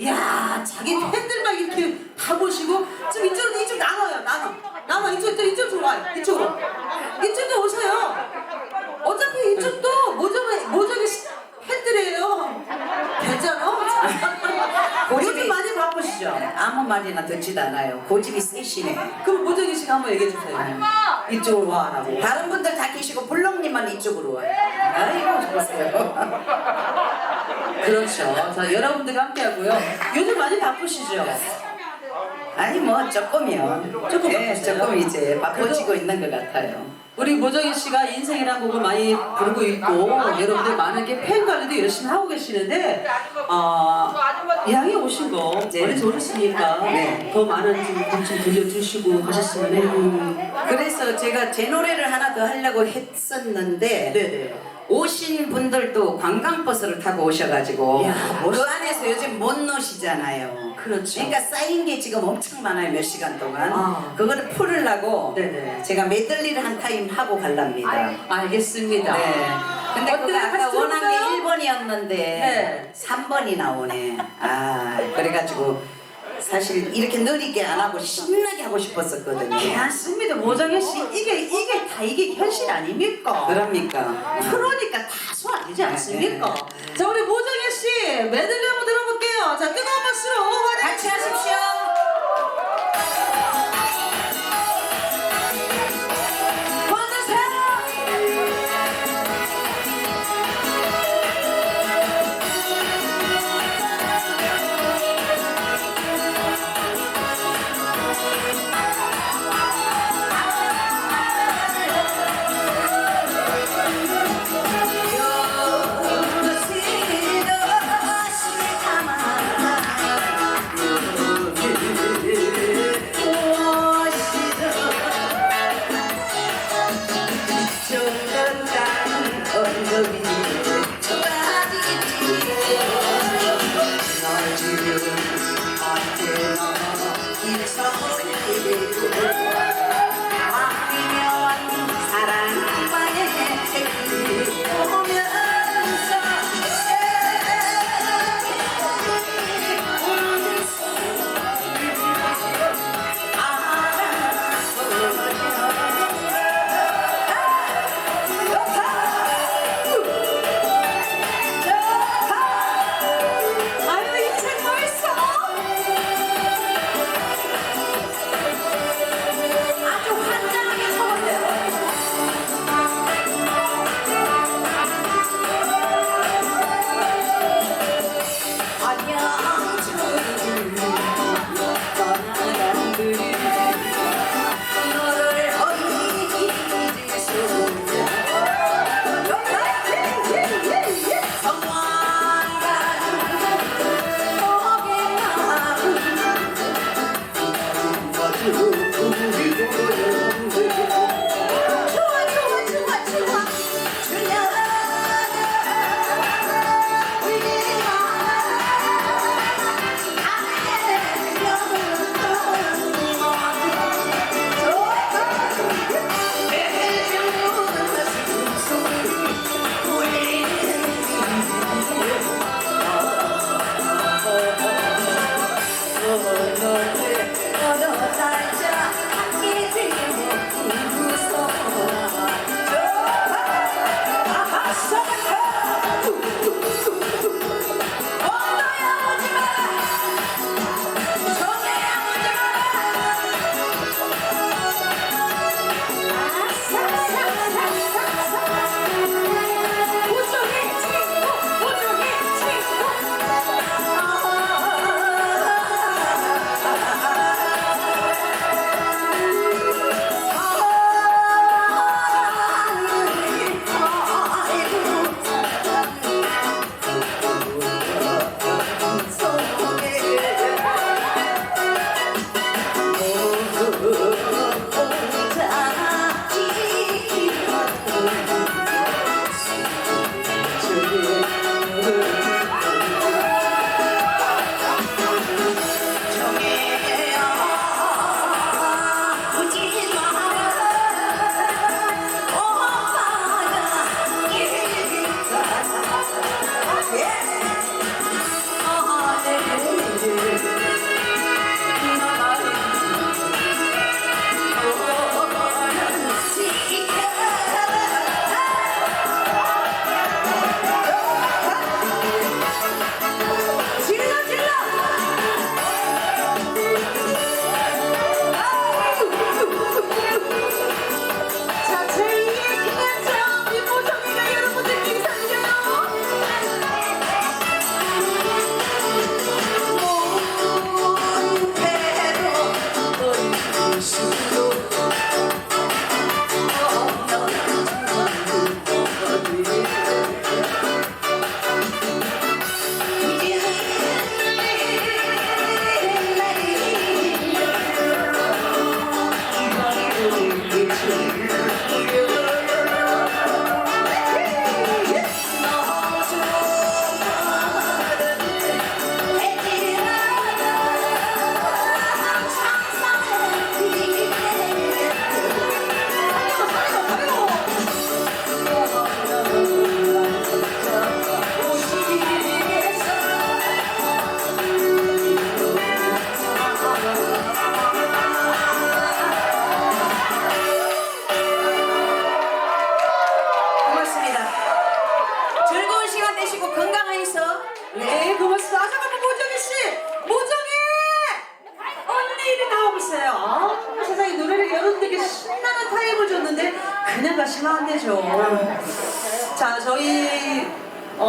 이야 자기 팬들만 이렇게 다 보시고 좀 이쪽으로 이쪽 나눠요 나눠 나눠 이쪽 또 이쪽 좀 와요 이쪽으로 이쪽도 오세요 어차피 이쪽도 모정의 시- 팬들이에요 괜찮아? 요즘 많이 바쁘시죠? 아무 말이나 듣지도 않아요. 고집이 세시네. 그럼 모정이 씨가 한번 얘기해 주세요 이쪽으로 와라고 다른 분들 다 계시고 블럭님만 이쪽으로 와요. 아이고 좋았어요. 그렇죠 자 여러분들과 함께 하고요 요즘 많이 바쁘시죠? 아니 뭐 조금이요. 조금 네? 조금 이제 바빠지고 있는 것 같아요. 우리 모정희 씨가 인생이라는 곡을 많이 부르고 있고 여러분들 많은 게 팬 관리도 열심히 하고 계시는데 어, 양이 오신 거 네. 원래 좋으시니까 네. 더 많은 좀, 좀 들려주시고 하셨으면 해요. 그래서 제가 제 노래를 하나 더 하려고 했었는데 네네. 오신 분들도 관광버스를 타고 오셔가지고 이야, 그 안에서 요즘 못 노시잖아요. 그렇죠. 그러니까 쌓인 게 지금 엄청 많아요 몇 시간 동안. 아. 그거를 풀으려고 네네. 제가 메들리를 한 타임 하고 갈랍니다. 알겠습니다. 네. 근데 어때요? 그거 아까 원한 게 들어볼까요? 1번이었는데 네. 3번이 나오네. 아 그래가지고 사실 이렇게 느리게 안 하고 신나게 하고 싶었었거든요. 맞습니다. 모정희 씨 이게 이게 다 이게 현실 아닙니까? 그럽니까? 프로니까 다 소화되지 않습니까? 자 우리 모정희 씨 메들리 한번 들어볼게요. 자 뜨거운 박수로 환영해 같이 하십시오.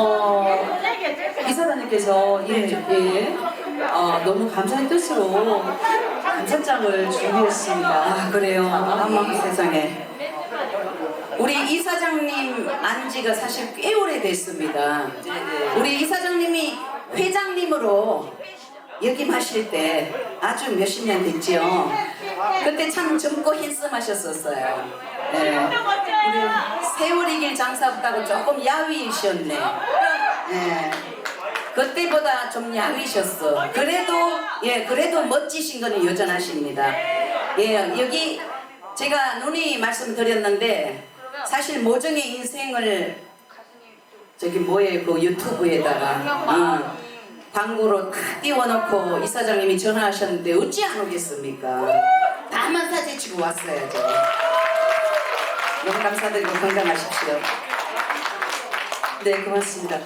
어, 이사장님께서 예, 예, 어, 너무 감사의 뜻으로 감사장을 준비했습니다. 아 그래요. 아, 어머 세상에. 우리 이사장님 안지가 사실 꽤 오래됐습니다. 우리 이사장님이 회장님으로 역임하실 때 아주 몇십 년 됐지요. 그때 참 젊고 핸섬하셨었어요. 네. 세월이 길 장사 없다고 조금 야위이셨네. 네. 그때보다 좀 야위셨어. 그래도 예 그래도 멋지신 거는 여전하십니다. 예 여기 제가 눈이 말씀드렸는데 사실 모정의 인생을 저기 뭐에 그 유튜브에다가 어, 광고로 다 띄워놓고 이사장님이 전화하셨는데 어찌 안 오겠습니까? 다만 사제치고 왔어야죠. 너무 감사드리고 건강하십시오. 네, 고맙습니다.